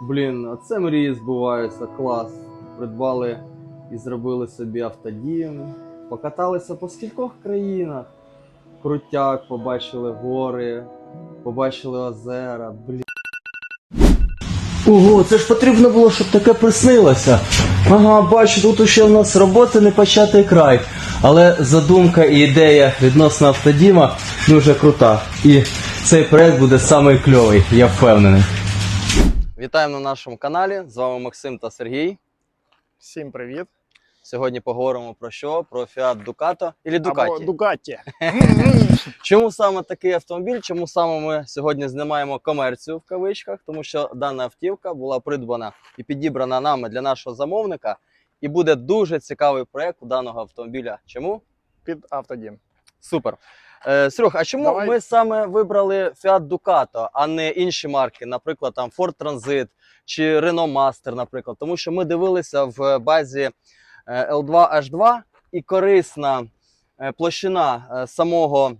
Блін, а це мрії збуваються, клас. Придбали і зробили собі автодім. Покаталися по скількох країнах. Крутяк, побачили гори, побачили озера. Блін. Ого, це ж потрібно було, щоб таке приснилося. Ага, бачу, тут ще в нас роботи не початий край. Але задумка і ідея відносно автодіма дуже крута. І цей проект буде самий кльовий, я впевнений. Вітаємо на нашому каналі. З вами Максим та Сергій. Всім привіт. Сьогодні поговоримо про що? Про Fiat Ducato і Або Ducati. Дугатті. Чому саме такий автомобіль? Чому саме ми сьогодні знімаємо комерцію в кавичках? Тому що дана автівка була придбана і підібрана нами для нашого замовника, і буде дуже цікавий проект у даного автомобіля. Чому? Під автодім. Супер. Е, Серег, а чому Давай. ми саме вибрали Fiat Ducato, а не інші марки, наприклад, там Ford Transit чи Renault Master, наприклад? Тому що ми дивилися в базі е, L2H2 і корисна е, площина е, самого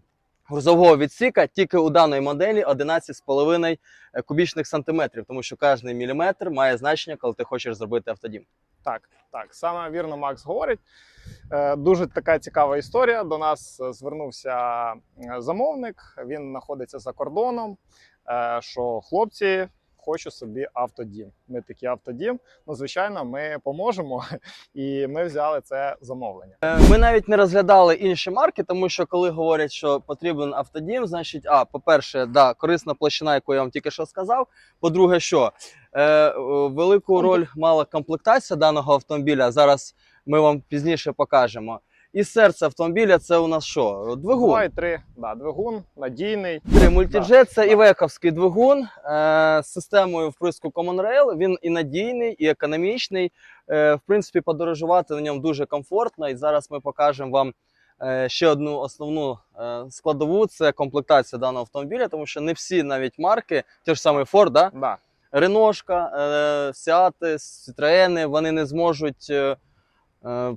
грузового відсіка тільки у даної моделі 11,5 кубічних сантиметрів, тому що кожен міліметр має значення, коли ти хочеш зробити автодім. Так, так, саме вірно Макс говорить. Е, Дуже така цікава історія. До нас е, звернувся е, замовник. Він знаходиться за кордоном. е, Що хлопці, хочу собі автодім. Ми такі автодім. Ну, звичайно, ми поможемо, і ми взяли це замовлення. Е, Ми навіть не розглядали інші марки, тому що коли говорять, що потрібен автодім, значить, а по-перше, да, корисна площина, яку я вам тільки що сказав. По-друге, що е, велику роль мала комплектація даного автомобіля. Зараз ми вам пізніше покажемо. І серце автомобіля це у нас що? Двигун. Два і три. Да, двигун надійний. Три мультиджет це Да. івековський двигун е, з системою вприску Common Rail. Він і надійний, і економічний. Е, в принципі, подорожувати на ньому дуже комфортно. І зараз ми покажемо вам е, ще одну основну е, складову це комплектація даного автомобіля, тому що не всі навіть марки, ті ж самий Ford, да? Да. Реношка, е, Сіати, Citroени, вони не зможуть е,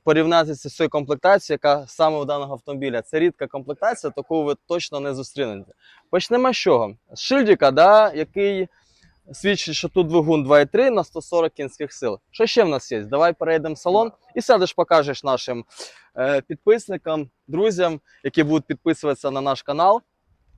порівнятися з цією комплектацією, яка саме у даного автомобіля. Це рідка комплектація, таку ви точно не зустрінете. Почнемо з чого? З шильдика, да, який свідчить, що тут двигун 2,3 на 140 кінських сил. Що ще в нас є? Давай перейдемо в салон і сядеш, покажеш нашим е, підписникам, друзям, які будуть підписуватися на наш канал.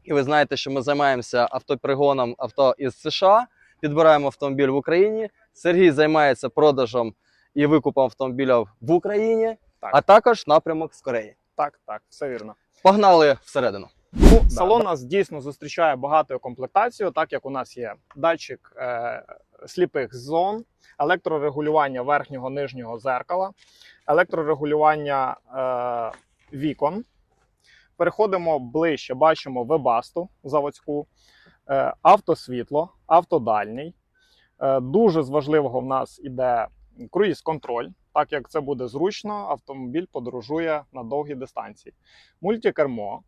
І ви знаєте, що ми займаємося автопригоном авто із США підбираємо автомобіль в Україні. Сергій займається продажем і викупом автомобіля в Україні, Так. а також напрямок з Кореї. Так, так, все вірно. Погнали всередину. Ну, Да, салон нас дійсно зустрічає багатою комплектацією, так як у нас є датчик е, сліпих зон, електрорегулювання верхнього нижнього зеркала, електрорегулювання е, вікон. Переходимо ближче, бачимо вебасту заводську, е, автосвітло, автодальній. Е, дуже з важливого в нас іде круїз-контроль. Так як це буде зручно, автомобіль подорожує на довгі дистанції. Мультикермо.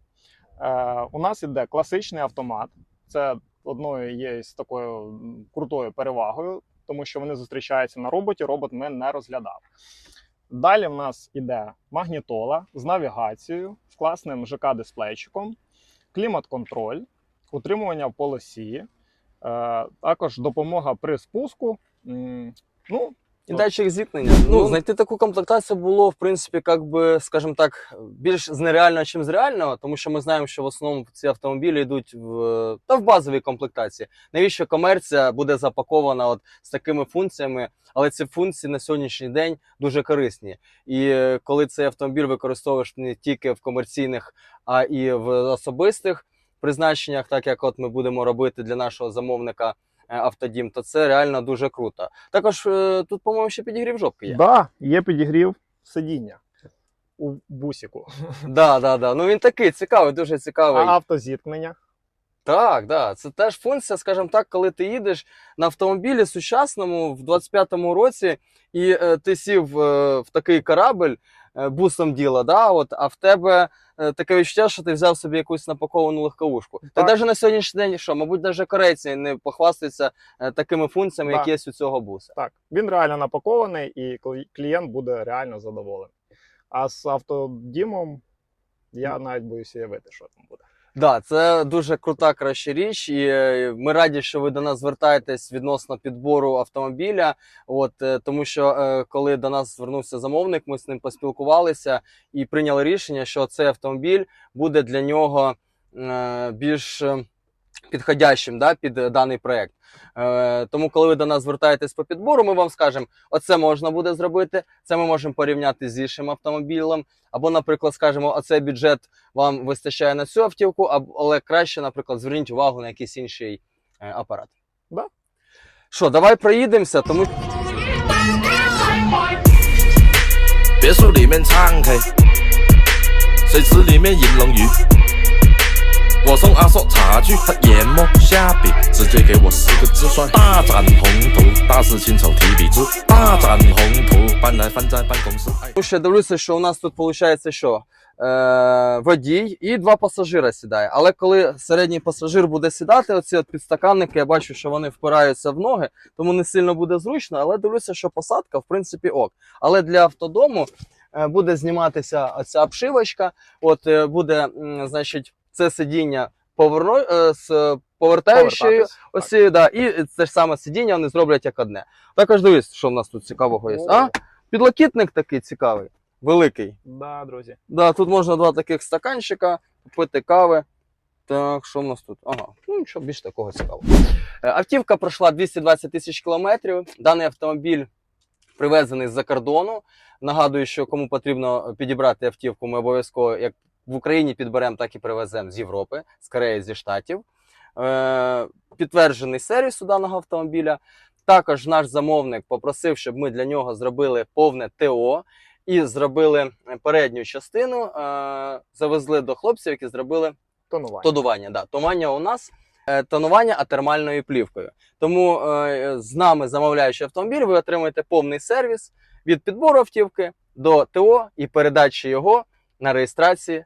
Е, у нас іде класичний автомат. Це одною є з такою крутою перевагою, тому що вони зустрічаються на роботі. Робот ми не розглядав. Далі в нас іде магнітола з навігацією, з класним ЖК-дисплейчиком, клімат-контроль, утримування в полосі, е, також допомога при спуску. Ну, І От. датчик зіткнення. Ну, Ну, знайти таку комплектацію було, в принципі, як би, скажімо так, більш з нереального, ніж з реального, тому що ми знаємо, що в основному ці автомобілі йдуть в та в базовій комплектації. Навіщо комерція буде запакована от з такими функціями, але ці функції на сьогоднішній день дуже корисні. І е, коли цей автомобіль використовуєш не тільки в комерційних, а і в особистих призначеннях, так як от ми будемо робити для нашого замовника. Е, Автодім, то це реально дуже круто. Також е, тут, по-моєму, ще підігрів жопки є. да, є підігрів сидіння у бусіку, Да, да, да. Ну він такий цікавий, дуже цікавий. а автозіткнення. Так, да. Це теж функція, скажімо так, коли ти їдеш на автомобілі сучасному в 25-му році, і е, ти сів е, в такий корабль бусом діла, да, от, а в тебе е, таке відчуття, що ти взяв собі якусь напаковану легковушку. Та Так. навіть на сьогоднішній день, що, мабуть, навіть корейці не похвастаються е, такими функціями, Да. які є у цього буса. Так, він реально напакований, і клі- клієнт буде реально задоволений. А з автодімом я навіть боюся уявити, що там буде. Да, це дуже крута краща річ, і е, ми раді, що ви до нас звертаєтесь відносно підбору автомобіля. От е, тому що е, коли до нас звернувся замовник, ми з ним поспілкувалися і прийняли рішення, що цей автомобіль буде для нього більш підходящим да, під е, даний проект. Е, тому, коли ви до нас звертаєтесь по підбору, ми вам скажемо, оце можна буде зробити, це ми можемо порівняти з іншим автомобілем. Або, наприклад, скажемо, оцей бюджет вам вистачає на цю автівку, аб- але краще, наприклад, зверніть увагу на якийсь інший е, апарат. Да. Що, давай проїдемося, тому 别墅里面唱 K，水池里面饮龙鱼。 我送阿硕茶具和研磨下笔，直接给我四个字帅：大展宏图，大事亲手提笔字，大展宏图，搬来放在办公室。哎 Тому що я дивлюся, що у нас тут виходить, що е, водій і два пасажира сідає. Але коли середній пасажир буде сідати, оці от підстаканники, я бачу, що вони впираються в ноги, тому не сильно буде зручно. Але дивлюся, що посадка, в принципі, ок. Але для автодому е, буде зніматися оця обшивочка. От е, буде, м, значить, це сидіння поверно, е, з повертаючою Повертатись. Да, і це ж саме сидіння вони зроблять як одне. Також дивись, що в нас тут цікавого є. А? Підлокітник такий цікавий, великий. Да, друзі. Да, тут можна два таких стаканчика, пити кави. Так, що в нас тут? Ага, ну нічого більш такого цікавого. Е, Автівка пройшла 220 тисяч кілометрів. Даний автомобіль привезений з-за кордону. Нагадую, що кому потрібно підібрати автівку, ми обов'язково як в Україні підберемо, так і привеземо з Європи, з Кореї, зі Штатів. Е, підтверджений сервіс у даного автомобіля. Також наш замовник попросив, щоб ми для нього зробили повне ТО і зробили передню частину. Е, завезли до хлопців, які зробили Тонування. тонування. Да. Тонування у нас е, тонування атермальною плівкою. Тому е, з нами, замовляючи автомобіль, ви отримаєте повний сервіс від підбору автівки до ТО і передачі його на реєстрації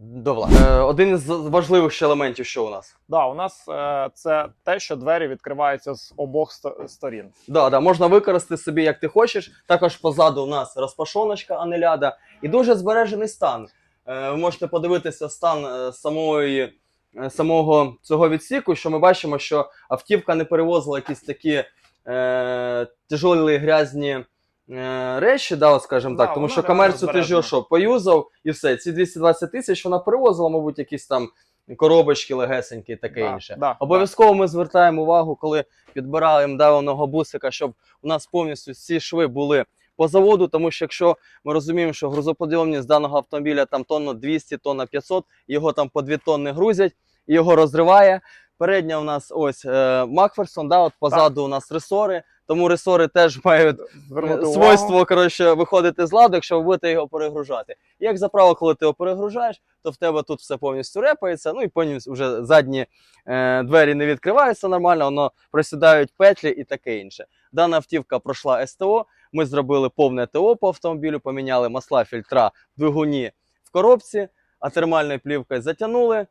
до влади. Е, один із важливих ще елементів, що у нас. Да, у нас е, це те, що двері відкриваються з обох сто- сторін. Да, да, можна використати собі як ти хочеш. Також позаду у нас розпашоночка анеляда і дуже збережений стан. Е, ви можете подивитися стан е, самої, е, самого цього відсіку, що ми бачимо, що автівка не перевозила якісь такі е, тяжолі грязні е, речі, да, от скажімо Да, так, тому що комерцію ти ж що, поюзав і все. Ці 220 тисяч вона перевозила, мабуть, якісь там коробочки легесенькі і таке Да, інше. да, Обов'язково ми звертаємо увагу, коли підбираємо даваного бусика, щоб у нас повністю всі шви були по заводу, тому що якщо ми розуміємо, що грузоподйомність даного автомобіля там тонна 200, тонна 500, його там по 2 тонни грузять, його розриває. Передня у нас ось е, Макферсон, да, от позаду у нас ресори, тому ресори теж мають. Звернути Е, увагу. свойство коротше, виходити з ладу, якщо ви будете його перегружати. І як за правило, коли ти його перегружаєш, то в тебе тут все повністю репається, ну і повністю вже задні е, двері не відкриваються нормально, воно просідають петлі і таке інше. Дана автівка пройшла СТО. Ми зробили повне ТО по автомобілю, поміняли масла, фільтра в двигуні в коробці, а термальною плівкою затягнули.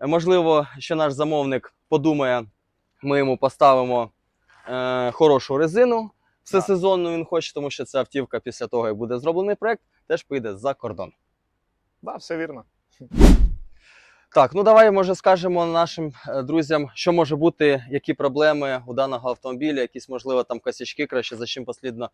Е, Можливо, що наш замовник подумає, ми йому поставимо е, хорошу резину. Всесезонну він хоче, тому що ця автівка після того, як буде зроблений проект, теж поїде за кордон. Да, все вірно. Так, ну давай може скажемо нашим е, друзям, що може бути, які проблеми у даного автомобіля, якісь можливо там косячки, краще за чим послідно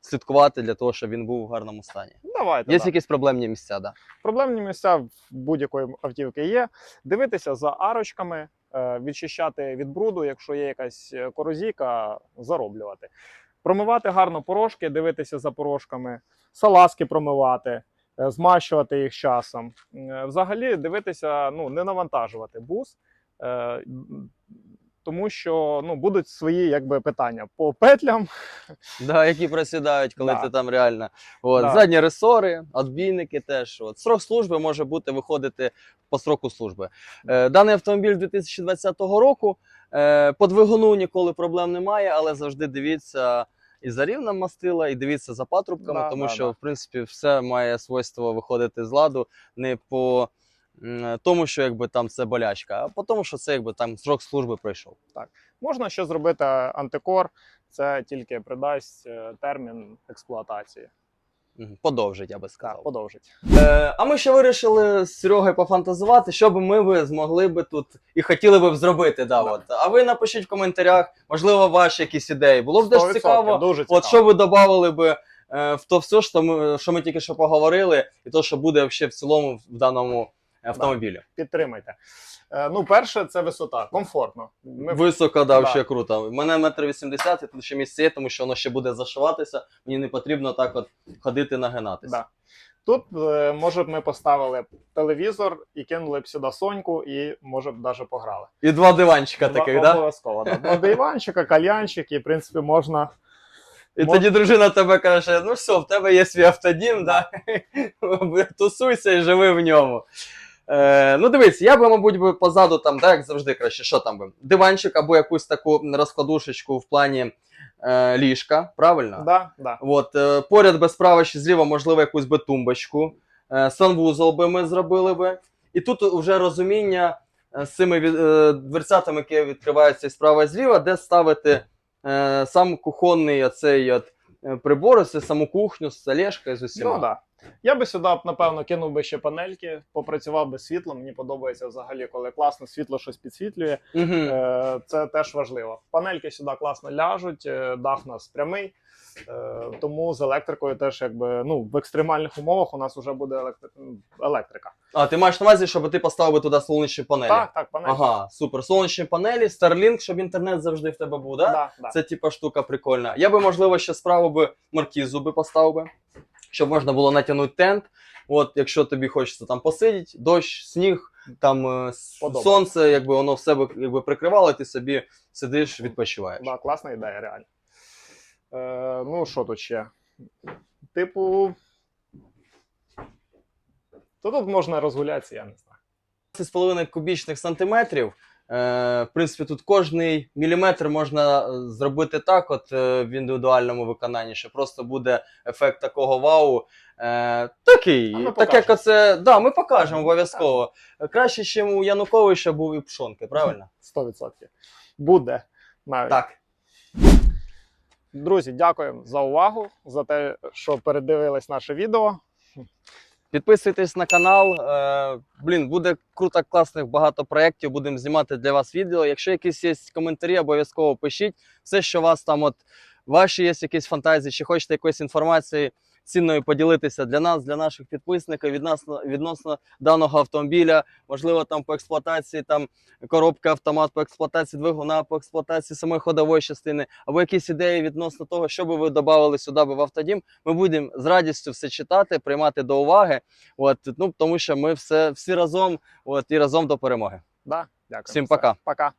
слідкувати для того, щоб він був в гарному стані. Давайте. Є да. якісь проблемні місця, да. Проблемні місця в будь-якої автівки є. Дивитися за арочками, е, відчищати від бруду, якщо є якась е, корозійка, зароблювати. Промивати гарно порошки, дивитися за порошками, салазки промивати, змащувати їх часом. Е, Взагалі дивитися, ну, не навантажувати бус. е, Тому що ну, будуть свої якби, питання по петлям. Да, які просідають, коли Да. ти там реально. От, Да. Задні ресори, відбійники теж. От. Срок служби може бути виходити по сроку служби. Е, даний автомобіль 2020 року. Е, по двигуну ніколи проблем немає, але завжди дивіться і за рівнем мастила, і дивіться за патрубками, Да, тому да, що, да. в принципі, все має свойство виходити з ладу не по тому, що якби там це болячка, а по тому, що це якби там срок служби пройшов. Можна ще зробити антикор, це тільки придасть е, термін експлуатації. Подовжить, я би Так, сказав. подовжить. Е, а ми ще вирішили з Серегою пофантазувати, що би ми би змогли би тут і хотіли би б зробити. Да, Да. От. А ви напишіть в коментарях, можливо, ваші якісь ідеї. Було б 100%, цікаво. Дуже цікаво. От що ви додавали би е, в то все, що ми, що ми тільки що поговорили, і то, що буде в цілому в даному автомобілі. Підтримайте. Е, ну, перше, це висота. Комфортно. Ми Високо, да, Да. вообще круто. У мене метр вісімдесят, і тут ще місце є, тому що воно ще буде зашиватися. Мені не потрібно так от ходити нагинатися. Да. Тут, е, може б, ми поставили б телевізор і кинули б сюди соньку, і може б навіть пограли. І два диванчика таких, Два- да? Обов'язково, да. Два диванчика, кальянчик, і, в принципі, можна. І Мож- тоді дружина тебе каже: ну все, в тебе є свій автодім, да? тусуйся і живи в ньому. Е, ну дивись, я би, мабуть, би позаду там, да, як завжди краще, що там би? Диванчик або якусь таку розкладушечку в плані е, ліжка, правильно? Да, да. От, е, поряд без справа чи зліва, можливо, якусь би тумбочку. Е, санвузол би ми зробили би. І тут вже розуміння е, з цими від, е, дверцятами, які відкриваються і справа і зліва, де ставити е, сам кухонний оцей от, е, прибор, це саму кухню, столешка з усіма. Ну, да. Я би сюди, напевно, кинув би ще панельки, попрацював би світлом. Мені подобається взагалі, коли класно світло щось підсвітлює. Угу. Це теж важливо. Панельки сюди класно ляжуть, е, дах у нас прямий. е, Тому з електрикою теж якби ну в екстремальних умовах у нас вже буде електри- електрика. А, ти маєш на увазі, щоб ти поставив би туди сонячні панелі? Так, так, панельки. Ага, супер. Сонячні панелі, Starlink, щоб інтернет завжди в тебе був, да? Да, да. Це типа штука прикольна. Я би, можливо, ще справу би маркізу би поставив би, щоб можна було натягнути тент. От, якщо тобі хочеться там посидіти, дощ, сніг, там е, Подобається. сонце, якби воно все би якби прикривало, ти собі сидиш, відпочиваєш. Да, класна ідея, реально. Е, ну, що тут ще? Типу. То тут можна розгулятися, я не знаю. 20,5 кубічних сантиметрів. Е, в принципі, тут кожний міліметр можна е, зробити так, от е, в індивідуальному виконанні, що просто буде ефект такого вау. Е, такий, А так як оце. Да, ми покажемо обов'язково. Краще, ніж у Януковича був і Пшонки, правильно? 100%. Буде навіть. Так. Друзі, дякуємо за увагу, за те, що передивились наше відео. Підписуйтесь на канал. Е, блін, буде круто, класних багато проєктів. Будемо знімати для вас відео. Якщо якісь є коментарі, обов'язково пишіть. Все, що у вас там, от ваші є якісь фантазії, чи хочете якоїсь інформації цінною поділитися для нас, для наших підписників, від нас відносно даного автомобіля. Можливо, там по експлуатації, там коробка, автомат, по експлуатації двигуна, по експлуатації самої ходової частини, або якісь ідеї відносно того, що би ви додавали сюди би в автодім. Ми будемо з радістю все читати, приймати до уваги. От, ну, тому що ми все, всі разом от, і разом до перемоги. Да? Дякую. Всім пока. Пока.